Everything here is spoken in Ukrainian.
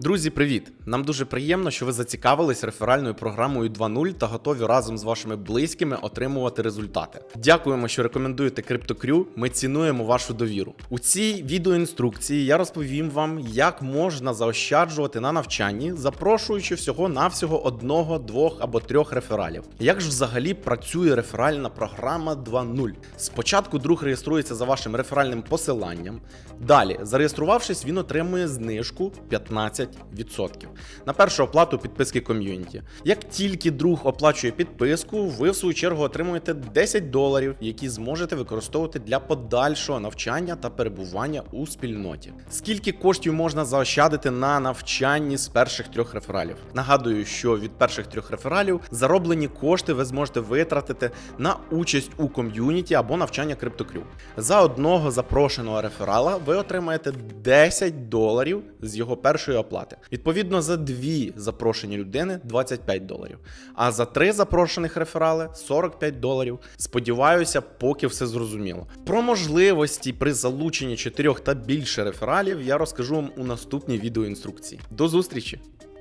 Друзі, привіт! Нам дуже приємно, що ви зацікавились реферальною програмою 2.0 та готові разом з вашими близькими отримувати результати. Дякуємо, що рекомендуєте CryptoCrew. Ми цінуємо вашу довіру. У цій відеоінструкції я розповім вам, як можна заощаджувати на навчанні, запрошуючи всього навсього одного, двох або трьох рефералів. Як ж взагалі працює реферальна програма 2.0? Спочатку друг реєструється за вашим реферальним посиланням. Далі, зареєструвавшись, він отримує знижку 15% на першу оплату підписки ком'юніті. Як тільки друг оплачує підписку, ви в свою чергу отримуєте 10 доларів, які зможете використовувати для подальшого навчання та перебування у спільноті. Скільки коштів можна заощадити на навчанні з перших трьох рефералів? Нагадую, що від перших трьох рефералів зароблені кошти ви зможете витратити на участь у ком'юніті або навчання CryptoCrew. За одного запрошеного реферала ви отримаєте 10 доларів з його першої оплати. Відповідно, за дві запрошені людини 25 доларів. А за три запрошених реферали 45 доларів. Сподіваюся, поки все зрозуміло. Про можливості при залученні чотирьох та більше рефералів я розкажу вам у наступній відеоінструкції. До зустрічі!